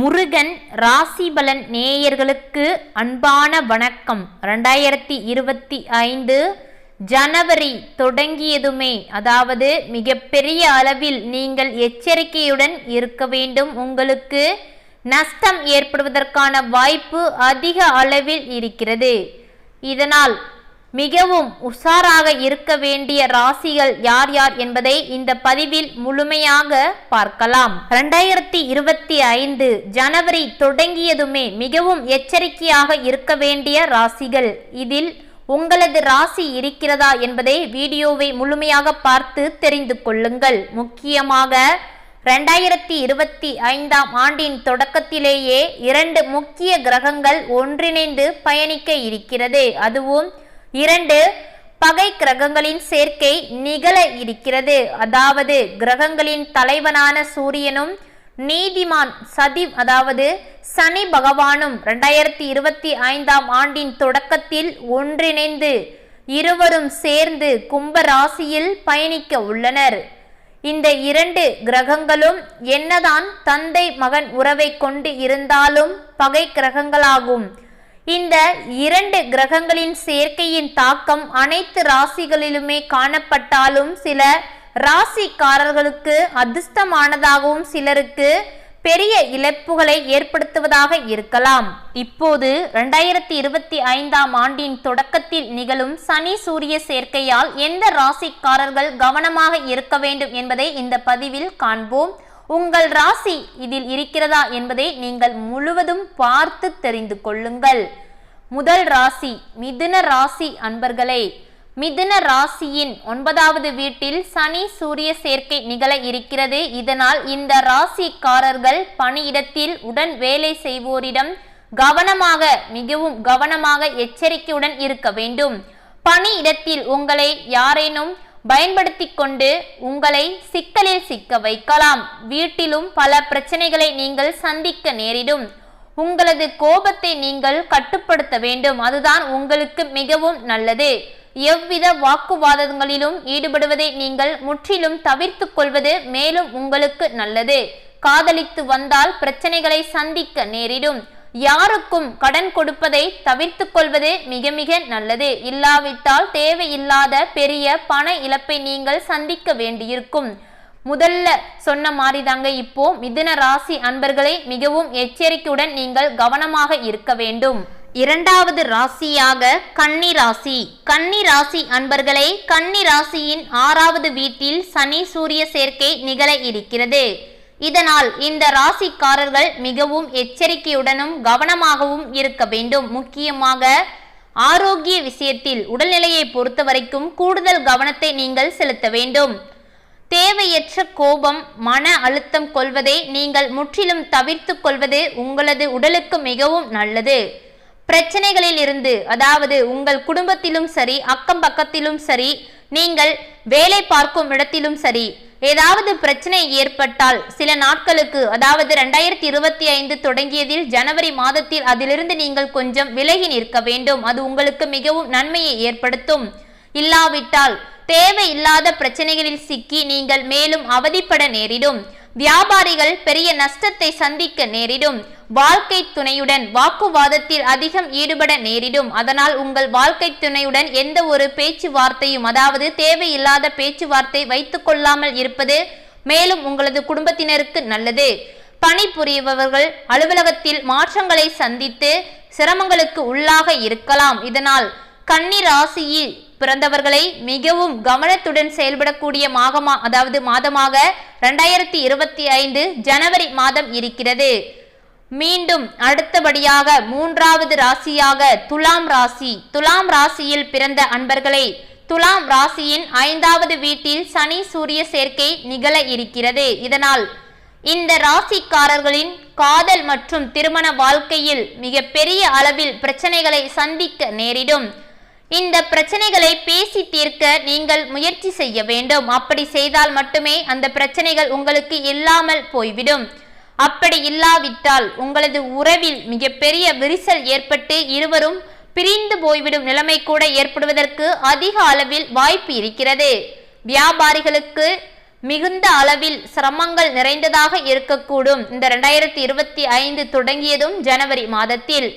முருகன் ராசிபலன் நேயர்களுக்கு அன்பான வணக்கம். ரெண்டாயிரத்தி இருபத்தி ஐந்து ஜனவரி தொடங்கியதுமே அதாவது மிகப்பெரிய அளவில் நீங்கள் எச்சரிக்கையுடன் இருக்க வேண்டும். உங்களுக்கு நஷ்டம் ஏற்படுவதற்கான வாய்ப்பு அதிக அளவில் இருக்கிறது. இதனால் மிகவும் உஷாராக இருக்க வேண்டிய ராசிகள் யார் யார் என்பதை இந்த பதிவில் முழுமையாக பார்க்கலாம். இரண்டாயிரத்தி இருபத்தி ஐந்து ஜனவரி தொடங்கியதுமே மிகவும் எச்சரிக்கையாக இருக்க வேண்டிய ராசிகள். இதில் உங்களது ராசி இருக்கிறதா என்பதை வீடியோவை முழுமையாக பார்த்து தெரிந்து கொள்ளுங்கள். முக்கியமாக ரெண்டாயிரத்தி இருபத்தி ஐந்தாம் ஆண்டின் தொடக்கத்திலேயே இரண்டு முக்கிய கிரகங்கள் ஒன்றிணைந்து பயணிக்க இருக்கிறது. அதுவும் இரண்டு பகை கிரகங்களின் சேர்க்கை நிகழ இருக்கிறது. அதாவது கிரகங்களின் தலைவனான சூரியனும் நீதிமான் சதி அதாவது சனி பகவானும் ரெண்டாயிரத்தி இருபத்தி ஐந்தாம் ஆண்டின் தொடக்கத்தில் ஒன்றிணைந்து இருவரும் சேர்ந்து கும்ப ராசியில் பயணிக்க உள்ளனர். இந்த இரண்டு கிரகங்களும் என்னதான் தந்தை மகன் உறவை கொண்டு இருந்தாலும் பகை கிரகங்களாகும். இந்த இரண்டு கிரகங்களின் சேர்க்கையின் தாக்கம் அனைத்து ராசிகளிலுமே காணப்பட்டாலும் சில ராசிக்காரர்களுக்கு அதிர்ஷ்டமானதாகவும் சிலருக்கு பெரிய இழப்புகளை ஏற்படுத்துவதாக இருக்கலாம். இப்போது ரெண்டாயிரத்தி இருபத்தி ஐந்தாம் ஆண்டின் தொடக்கத்தில் நிகழும் சனி சூரிய சேர்க்கையால் எந்த ராசிக்காரர்கள் கவனமாக இருக்க வேண்டும் என்பதை இந்த பதிவில் காண்போம். உங்கள் ராசி இதில் இருக்கிறதா என்பதை நீங்கள் முழுவதும் பார்த்து தெரிந்து கொள்ளுங்கள். முதல் ராசி மிதுன ராசி அன்பர்களே. மிதுன ராசியின் ஒன்பதாவது வீட்டில் சனி சூரிய சேர்க்கை நிகழ இருக்கிறது. இதனால் இந்த ராசிக்காரர்கள் பணியிடத்தில் உடன் வேலை செய்வோரிடம் கவனமாக மிகவும் கவனமாக எச்சரிக்கையுடன் இருக்க வேண்டும். பணியிடத்தில் உங்களை யாரேனும் பயன்படுத்தி கொண்டு உங்களை சிக்கலில் சிக்க வைக்கலாம். வீட்டிலும் பல பிரச்சனைகளை நீங்கள் சந்திக்க நேரிடும். உங்களது கோபத்தை நீங்கள் கட்டுப்படுத்த வேண்டும். அதுதான் உங்களுக்கு மிகவும் நல்லது. எவ்வித வாக்குவாதங்களிலும் ஈடுபடுவதை நீங்கள் முற்றிலும் தவிர்த்து கொள்வது மேலும் உங்களுக்கு நல்லது. காதலித்து வந்தால் பிரச்சனைகளை சந்திக்க நேரிடும். யாருக்கும் கடன் கொடுப்பதை தவிர்த்து கொள்வது மிக மிக நல்லது. இல்லாவிட்டால் தேவையில்லாத பெரிய பண இழப்பை நீங்கள் சந்திக்க வேண்டியிருக்கும். முதல்ல சொன்ன மாதிரி தாங்க இப்போ மிதுன ராசி அன்பர்களை மிகவும் எச்சரிக்கையுடன் நீங்கள் கவனமாக இருக்க வேண்டும். இரண்டாவது ராசியாக கன்னி ராசி. கன்னி ராசி அன்பர்களே கன்னி ராசியின் ஆறாவது வீட்டில் சனி சூரிய சேர்க்கை நிகழ இருக்கிறது. இதனால் இந்த ராசிக்காரர்கள் மிகவும் எச்சரிக்கையுடனும் கவனமாகவும் இருக்க வேண்டும். முக்கியமாக ஆரோக்கிய விஷயத்தில் உடல்நிலையை பொறுத்த வரைக்கும் கூடுதல் கவனத்தை நீங்கள் செலுத்த வேண்டும். தேவையற்ற கோபம் மன அழுத்தம் கொள்வதை நீங்கள் முற்றிலும் தவிர்த்து கொள்வது உங்களது உடலுக்கு மிகவும் நல்லது. பிரச்சனைகளில் இருந்து அதாவது உங்கள் குடும்பத்திலும் சரி அக்கம் பக்கத்திலும் சரி நீங்கள் வேலை பார்க்கும் இடத்திலும் சரி ஏதாவது பிரச்சனை ஏற்பட்டால் சில நாட்களுக்கு அதாவது ரெண்டாயிரத்தி இருபத்தி ஐந்து தொடங்கியதில் ஜனவரி மாதத்தில் அதிலிருந்து நீங்கள் கொஞ்சம் விலகி நிற்க வேண்டும். அது உங்களுக்கு மிகவும் நன்மையை ஏற்படுத்தும். இல்லாவிட்டால் தேவையில்லாத பிரச்சனைகளில் சிக்கி நீங்கள் மேலும் அவதிப்பட நேரிடும். வியாபாரிகள் பெரிய நஷ்டத்தை சந்திக்க நேரிடும். வாழ்க்கை துணையுடன் வாக்குவாதத்தில் அதிகம் ஈடுபட நேரிடும். அதனால் உங்கள் வாழ்க்கை துணையுடன் எந்த ஒரு பேச்சுவார்த்தையும் அதாவது தேவையில்லாத பேச்சுவார்த்தை வைத்துக் கொள்ளாமல் இருப்பது மேலும் உங்களது குடும்பத்தினருக்கு நல்லது. பணிபுரியவர்கள் அலுவலகத்தில் மாற்றங்களை சந்தித்து சிரமங்களுக்கு உள்ளாக இருக்கலாம். இதனால் கன்னி ராசியில் பிறந்தவர்களை மிகவும் கவனத்துடன் செயல்படக்கூடிய மாகமா அதாவது மாதமாக ரெண்டாயிரத்தி இருபத்தி ஐந்து ஜனவரி மாதம் இருக்கிறது. மீண்டும் அடுத்தபடியாக மூன்றாவது ராசியாக துலாம் ராசி. துலாம் ராசியில் பிறந்த அன்பர்களே துலாம் ராசியின் ஐந்தாவது வீட்டில் சனி சூரிய சேர்க்கை நிகழ இருக்கிறது. இதனால் இந்த ராசிக்காரர்களின் காதல் மற்றும் திருமண வாழ்க்கையில் மிக பெரிய அளவில் பிரச்சனைகளை சந்திக்க நேரிடும். இந்த பிரச்சனைகளை பேசி தீர்க்க நீங்கள் முயற்சி செய்ய வேண்டும். அப்படி செய்தால் மட்டுமே அந்த பிரச்சனைகள் உங்களுக்கு இல்லாமல் போய்விடும். அப்படி இல்லாவிட்டால் உங்களது உறவில் மிகப்பெரிய விரிசல் ஏற்பட்டு இருவரும் பிரிந்து போய்விடும் நிலைமை கூட ஏற்படுவதற்கு அதிக அளவில் வாய்ப்பு இருக்கிறது. வியாபாரிகளுக்கு மிகுந்த அளவில் சிரமங்கள் நிறைந்ததாக இருக்கக்கூடும். இந்த ரெண்டாயிரத்தி இருபத்தி ஐந்து தொடங்கியதும் ஜனவரி மாதத்தில்.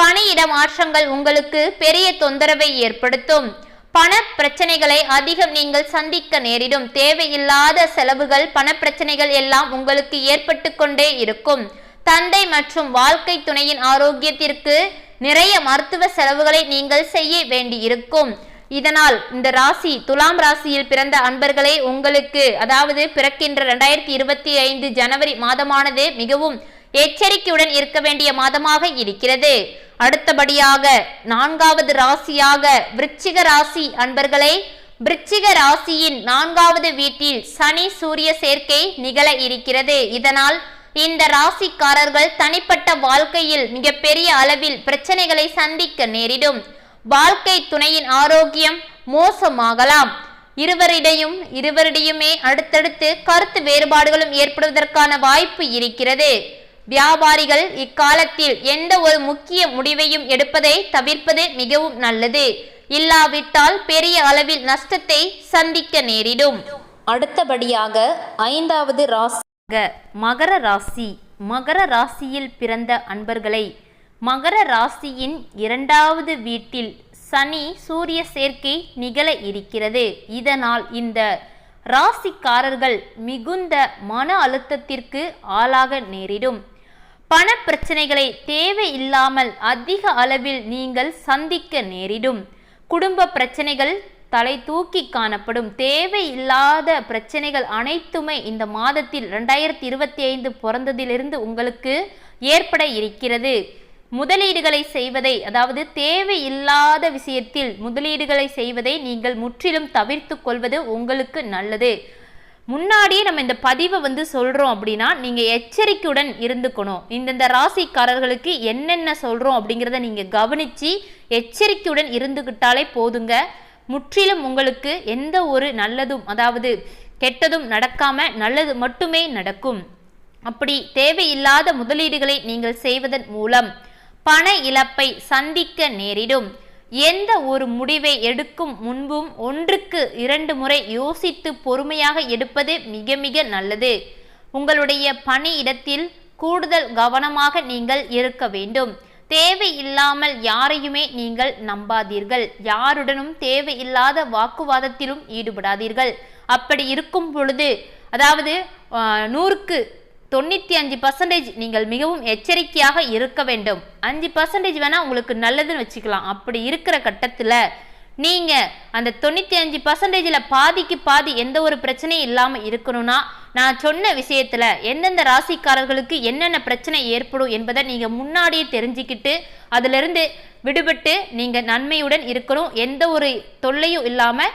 பணியிட மாற்றங்கள் உங்களுக்கு பெரிய தொந்தரவை ஏற்படுத்தும். பண பிரச்சனைகளை அதிகம் நீங்கள் சந்திக்க நேரிடும். தேவையில்லாத செலவுகள் பண பிரச்சனைகள் எல்லாம் உங்களுக்கு ஏற்பட்டு கொண்டே இருக்கும். தந்தை மற்றும் வாழ்க்கை துணையின் ஆரோக்கியத்திற்கு நிறைய மருத்துவ செலவுகளை நீங்கள் செய்ய வேண்டியிருக்கும். இதனால் இந்த ராசி துலாம் ராசியில் பிறந்த அன்பர்களே உங்களுக்கு அதாவது பிறக்கின்ற ரெண்டாயிரத்தி இருபத்தி ஐந்து ஜனவரி மாதமானது மிகவும் எச்சரிக்கையுடன் இருக்க வேண்டிய மாதமாக இருக்கிறது. அடுத்தபடியாக நான்காவது ராசியாக விருச்சிக ராசி அன்பர்களே விருச்சிக ராசியின் நான்காவது வீட்டில் சனி சூரிய சேர்க்கை நிகழ இருக்கிறது. இதனால் இந்த ராசிக்காரர்கள் தனிப்பட்ட வாழ்க்கையில் மிகப்பெரிய அளவில் பிரச்சனைகளை சந்திக்க நேரிடும். வாழ்க்கை துணையின் ஆரோக்கியம் மோசமாகலாம். இருவரிடையும் இருவரிடையுமே அடுத்தடுத்து கருத்து வேறுபாடுகளும் ஏற்படுவதற்கான வாய்ப்பு இருக்கிறது. வியாபாரிகள் இக்காலத்தில் எந்த ஒரு முக்கிய முடிவையும் எடுப்பதை தவிர்ப்பது மிகவும் நல்லது. இல்லாவிட்டால் பெரிய அளவில் நஷ்டத்தை சந்திக்க நேரிடும். அடுத்தபடியாக ஐந்தாவது ராசி. மகர ராசி. மகர ராசியில் பிறந்த அன்பர்களை. மகர ராசியின் இரண்டாவது வீட்டில் சனி சூரிய சேர்க்கை நிகழ இருக்கிறது. இதனால் இந்த ராசிக்காரர்கள் மிகுந்த மன அழுத்தத்திற்கு ஆளாக நேரிடும். பண பிரச்சனைகளை தேவையில்லாமல் அதிக அளவில் நீங்கள் சந்திக்க நேரிடும். குடும்ப பிரச்சனைகள் தலை தூக்கி காணப்படும். தேவையில்லாத பிரச்சனைகள் அனைத்துமே இந்த மாதத்தில் ரெண்டாயிரத்தி இருபத்தி ஐந்து பிறந்ததிலிருந்து உங்களுக்கு ஏற்பட இருக்கிறது. முதலீடுகளை செய்வதை அதாவது தேவையில்லாத விஷயத்தில் முதலீடுகளை செய்வதை நீங்கள் முற்றிலும் தவிர்த்து கொள்வது உங்களுக்கு நல்லது. முன்னாடியே நம்ம இந்த பதிவை வந்து சொல்கிறோம் அப்படின்னா நீங்கள் எச்சரிக்கையுடன் இருந்துக்கணும். இந்தந்த ராசிக்காரர்களுக்கு என்னென்ன சொல்கிறோம் அப்படிங்கிறத நீங்கள் கவனித்து எச்சரிக்கையுடன் இருந்துக்கிட்டாலே போதுங்க. முற்றிலும் உங்களுக்கு எந்த ஒரு நல்லதும் அதாவது கெட்டதும் நடக்காமல் நல்லது மட்டுமே நடக்கும். அப்படி தேவையில்லாத முதலீடுகளை நீங்கள் செய்வதன் மூலம் பண இழப்பை சந்திக்க நேரிடும். எந்த ஒரு முடிவை எடுக்கும் முன்பும் ஒன்றுக்கு இரண்டு முறை யோசித்து பொறுமையாக எடுப்பது மிக மிக நல்லது. உங்களுடைய பணி இடத்தில் கூடுதல் கவனமாக நீங்கள் இருக்க வேண்டும். தேவையில்லாமல் யாரையுமே நீங்கள் நம்பாதீர்கள். யாருடனும் தேவையில்லாத வாக்குவாதத்திலும் ஈடுபடாதீர்கள். அப்படி இருக்கும் பொழுது அதாவது நூறுக்கு தொண்ணூற்றி அஞ்சு பர்சன்டேஜ் நீங்கள் மிகவும் எச்சரிக்கையாக இருக்க வேண்டும். அஞ்சு பர்சன்டேஜ் வேணால் உங்களுக்கு நல்லதுன்னு வச்சுக்கலாம். அப்படி இருக்கிற கட்டத்தில் நீங்கள் அந்த தொண்ணூற்றி அஞ்சு பர்சன்டேஜில் பாதிக்கு பாதி எந்த ஒரு பிரச்சனையும் இல்லாமல் இருக்கணும்னா நான் சொன்ன விஷயத்தில் எந்தெந்த ராசிக்காரர்களுக்கு என்னென்ன பிரச்சனை ஏற்படும் என்பதை நீங்கள் முன்னாடியே தெரிஞ்சுக்கிட்டு அதிலிருந்து விடுபட்டு நீங்கள் நன்மையுடன் இருக்கணும். எந்த ஒரு தொல்லையும் இல்லாமல்